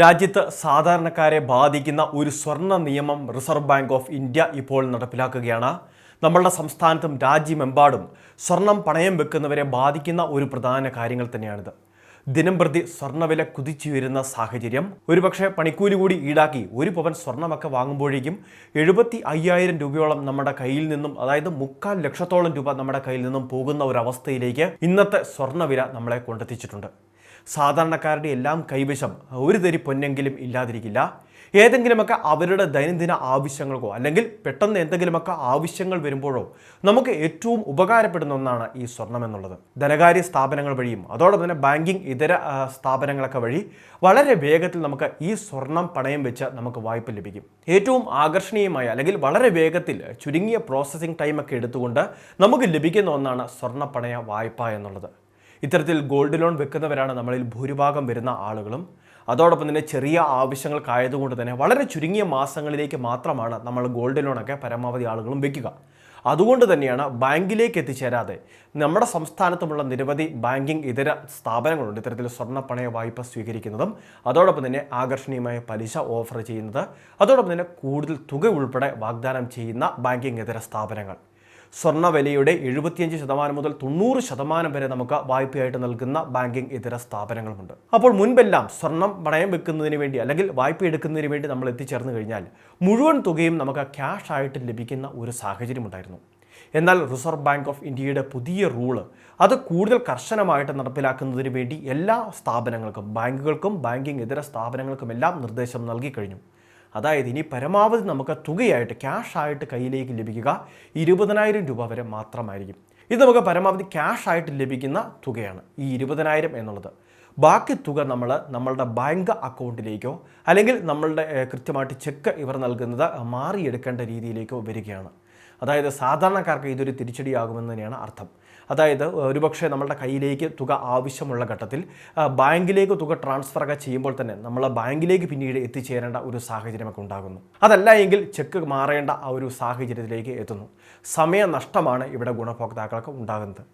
രാജ്യത്ത് സാധാരണക്കാരെ ബാധിക്കുന്ന ഒരു സ്വർണ നിയമം റിസർവ് ബാങ്ക് ഓഫ് ഇന്ത്യ ഇപ്പോൾ നടപ്പിലാക്കുകയാണ്. നമ്മളുടെ സംസ്ഥാനത്തും രാജ്യമെമ്പാടും സ്വർണം പണയം വെക്കുന്നവരെ ബാധിക്കുന്ന ഒരു പ്രധാന കാര്യങ്ങൾ തന്നെയാണിത്. ദിനം പ്രതി സ്വർണവില കുതിച്ചുയരുന്ന സാഹചര്യം ഒരുപക്ഷെ പണിക്കൂലി കൂടി ഈടാക്കി ഒരു പവൻ സ്വർണമൊക്കെ വാങ്ങുമ്പോഴേക്കും എഴുപത്തി അയ്യായിരം രൂപയോളം നമ്മുടെ കയ്യിൽ നിന്നും അതായത് മുക്കാൽ ലക്ഷത്തോളം രൂപ നമ്മുടെ കയ്യിൽ നിന്നും പോകുന്ന ഒരവസ്ഥയിലേക്ക് ഇന്നത്തെ സ്വർണവില നമ്മളെ കൊണ്ടെത്തിച്ചിട്ടുണ്ട്. സാധാരണക്കാരുടെ എല്ലാം കൈവശം ഒരു തരി പൊന്നെങ്കിലും ഇല്ലാതിരിക്കില്ല. ഏതെങ്കിലുമൊക്കെ അവരുടെ ദൈനംദിന ആവശ്യങ്ങൾക്കോ അല്ലെങ്കിൽ പെട്ടെന്ന് എന്തെങ്കിലുമൊക്കെ ആവശ്യങ്ങൾ വരുമ്പോഴോ നമുക്ക് ഏറ്റവും ഉപകാരപ്പെടുന്ന ഒന്നാണ് ഈ സ്വർണം എന്നുള്ളത്. ധനകാര്യ സ്ഥാപനങ്ങൾ വഴിയും അതോടൊപ്പം തന്നെ ബാങ്കിങ് ഇതര സ്ഥാപനങ്ങളൊക്കെ വഴി വളരെ വേഗത്തിൽ നമുക്ക് ഈ സ്വർണം പണയം വെച്ച് നമുക്ക് വായ്പ ലഭിക്കും. ഏറ്റവും ആകർഷണീയമായ അല്ലെങ്കിൽ വളരെ വേഗത്തിൽ ചുരുങ്ങിയ പ്രോസസ്സിംഗ് ടൈമൊക്കെ എടുത്തുകൊണ്ട് നമുക്ക് ലഭിക്കുന്ന ഒന്നാണ് സ്വർണ പണയ വായ്പ എന്നുള്ളത്. ഇത്തരത്തിൽ ഗോൾഡ് ലോൺ വെക്കുന്നവരാണ് നമ്മളിൽ ഭൂരിഭാഗം വരുന്ന ആളുകളും. അതോടൊപ്പം തന്നെ ചെറിയ ആവശ്യങ്ങൾക്കായതുകൊണ്ട് തന്നെ വളരെ ചുരുങ്ങിയ മാസങ്ങളിലേക്ക് മാത്രമാണ് നമ്മൾ ഗോൾഡ് ലോണൊക്കെ പരമാവധി ആളുകളും വെക്കുക. അതുകൊണ്ട് തന്നെയാണ് ബാങ്കിലേക്ക് എത്തിച്ചേരാതെ നമ്മുടെ സംസ്ഥാനത്തുമുള്ള നിരവധി ബാങ്കിംഗ് ഇതര സ്ഥാപനങ്ങളുണ്ട്. ഇത്തരത്തിൽ സ്വർണ പണയ വായ്പ സ്വീകരിക്കുന്നതും അതോടൊപ്പം തന്നെ ആകർഷണീയമായ പലിശ ഓഫർ ചെയ്യുന്നത് അതോടൊപ്പം തന്നെ കൂടുതൽ തുക ഉൾപ്പെടെ വാഗ്ദാനം ചെയ്യുന്ന ബാങ്കിംഗ് ഇതര സ്ഥാപനങ്ങൾ. സ്വർണവിലയുടെ എഴുപത്തിയഞ്ച് ശതമാനം മുതൽ തൊണ്ണൂറ് ശതമാനം വരെ നമുക്ക് വായ്പയായിട്ട് നൽകുന്ന ബാങ്കിങ് ഇതര സ്ഥാപനങ്ങളുമുണ്ട്. അപ്പോൾ മുൻപെല്ലാം സ്വർണം പണയം വെക്കുന്നതിന് വേണ്ടി അല്ലെങ്കിൽ വായ്പ എടുക്കുന്നതിന് വേണ്ടി നമ്മൾ എത്തിച്ചേർന്ന് കഴിഞ്ഞാൽ മുഴുവൻ തുകയും നമുക്ക് ക്യാഷ് ആയിട്ട് ലഭിക്കുന്ന ഒരു സാഹചര്യം ഉണ്ടായിരുന്നു. എന്നാൽ റിസർവ് ബാങ്ക് ഓഫ് ഇന്ത്യയുടെ പുതിയ റൂൾ അത് കൂടുതൽ കർശനമായിട്ട് നടപ്പിലാക്കുന്നതിന് വേണ്ടി എല്ലാ സ്ഥാപനങ്ങൾക്കും ബാങ്കുകൾക്കും ബാങ്കിങ് ഇതര സ്ഥാപനങ്ങൾക്കും എല്ലാം നിർദ്ദേശം നൽകി കഴിഞ്ഞു. അതായത് ഇനി പരമാവധി നമുക്ക് തുകയായിട്ട് ക്യാഷ് ആയിട്ട് കയ്യിലേക്ക് ലഭിക്കുക ഇരുപതിനായിരം രൂപ വരെ മാത്രമായിരിക്കും. ഇത് നമുക്ക് പരമാവധി ക്യാഷ് ആയിട്ട് ലഭിക്കുന്ന തുകയാണ് ഈ ഇരുപതിനായിരം എന്നുള്ളത്. ബാക്കി തുക നമ്മൾ നമ്മളുടെ ബാങ്ക് അക്കൗണ്ടിലേക്കോ അല്ലെങ്കിൽ നമ്മളുടെ കൃത്യമായിട്ട് ചെക്ക് ഇവർ നൽകുന്നത് മാറിയെടുക്കേണ്ട രീതിയിലേക്കോ വരികയാണ്. അതായത് സാധാരണക്കാർക്ക് ഇതൊരു തിരിച്ചടിയാകുമെന്ന് തന്നെയാണ് അർത്ഥം. അതായത് ഒരുപക്ഷെ നമ്മളുടെ കയ്യിലേക്ക് തുക ആവശ്യമുള്ള ഘട്ടത്തിൽ ബാങ്കിലേക്ക് തുക ട്രാൻസ്ഫർ ഒക്കെ ചെയ്യുമ്പോൾ തന്നെ നമ്മൾ ബാങ്കിലേക്ക് പിന്നീട് എത്തിച്ചേരേണ്ട ഒരു സാഹചര്യമൊക്കെ ഉണ്ടാകുന്നു. അതല്ല എങ്കിൽ ചെക്ക് മാറേണ്ട ആ ഒരു സാഹചര്യത്തിലേക്ക് എത്തുന്നു. സമയനഷ്ടമാണ് ഇവിടെ ഗുണഭോക്താക്കൾക്ക് ഉണ്ടാകുന്നത്.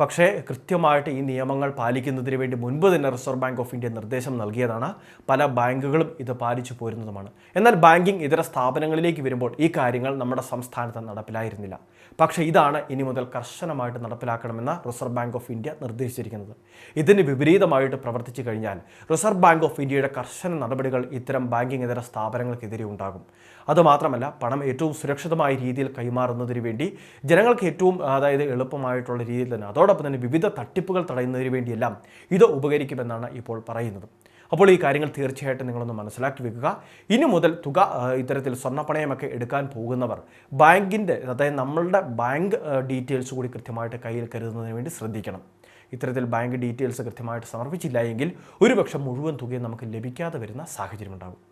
പക്ഷേ കൃത്യമായിട്ട് ഈ നിയമങ്ങൾ പാലിക്കുന്നതിന് വേണ്ടി മുൻപ് തന്നെ റിസർവ് ബാങ്ക് ഓഫ് ഇന്ത്യ നിർദ്ദേശം നൽകിയതാണ്. പല ബാങ്കുകളും ഇത് പാലിച്ചു പോരുന്നതുമാണ്. എന്നാൽ ബാങ്കിങ് ഇതര സ്ഥാപനങ്ങളിലേക്ക് വരുമ്പോൾ ഈ കാര്യങ്ങൾ നമ്മുടെ സംസ്ഥാനത്ത് നടപ്പിലായിരുന്നില്ല. പക്ഷേ ഇതാണ് ഇനി മുതൽ കർശനമായിട്ട് നടപ്പിലാക്കണമെന്ന് റിസർവ് ബാങ്ക് ഓഫ് ഇന്ത്യ നിർദ്ദേശിച്ചിരിക്കുന്നത്. ഇതിന് വിപരീതമായിട്ട് പ്രവർത്തിച്ചു കഴിഞ്ഞാൽ റിസർവ് ബാങ്ക് ഓഫ് ഇന്ത്യയുടെ കർശന നടപടികൾ ഇത്തരം ബാങ്കിങ് ഇതര സ്ഥാപനങ്ങൾക്കെതിരെ ഉണ്ടാകും. അതുമാത്രമല്ല പണം ഏറ്റവും സുരക്ഷിതമായ രീതിയിൽ കൈമാറുന്നതിന് വേണ്ടി ജനങ്ങൾക്ക് ഏറ്റവും അതായത് എളുപ്പമായിട്ടുള്ള രീതിയിൽ തന്നെ അതോടൊപ്പം തന്നെ വിവിധ തട്ടിപ്പുകൾ തടയുന്നതിന് വേണ്ടിയെല്ലാം ഇത് ഉപകരിക്കുമെന്നാണ് ഇപ്പോൾ പറയുന്നത്. അപ്പോൾ ഈ കാര്യങ്ങൾ തീർച്ചയായിട്ടും നിങ്ങളൊന്ന് മനസ്സിലാക്കി വെക്കുക. ഇനി മുതൽ തുക ഇത്തരത്തിൽ സ്വർണപ്പണയമൊക്കെ എടുക്കാൻ പോകുന്നവർ ബാങ്കിന്റെ അതായത് നമ്മളുടെ ബാങ്ക് ഡീറ്റെയിൽസ് കൂടി കൃത്യമായിട്ട് കയ്യിൽ കരുതുന്നതിന് വേണ്ടി ശ്രദ്ധിക്കണം. ഇത്തരത്തിൽ ബാങ്ക് ഡീറ്റെയിൽസ് കൃത്യമായിട്ട് സമർപ്പിച്ചില്ല എങ്കിൽ ഒരുപക്ഷെ മുഴുവൻ തുകയും നമുക്ക് ലഭിക്കാതെ വരുന്ന സാഹചര്യം ഉണ്ടാകും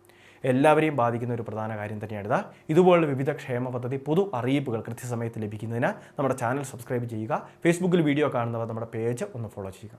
എല്ലാവരെയും ബാധിക്കുന്ന ഒരു പ്രധാന കാര്യം തന്നെയാണ് തന്നെയാണിത് ഇതുപോലുള്ള വിവിധ ക്ഷേമ പദ്ധതി പൊതു അറിയിപ്പുകൾ കൃത്യസമയത്ത് ലഭിക്കുന്നതിന് നമ്മുടെ ചാനൽ സബ്സ്ക്രൈബ് ചെയ്യുക. ഫേസ്ബുക്കിൽ വീഡിയോ കാണുന്നവർ നമ്മുടെ പേജ് ഒന്ന് ഫോളോ ചെയ്യുക.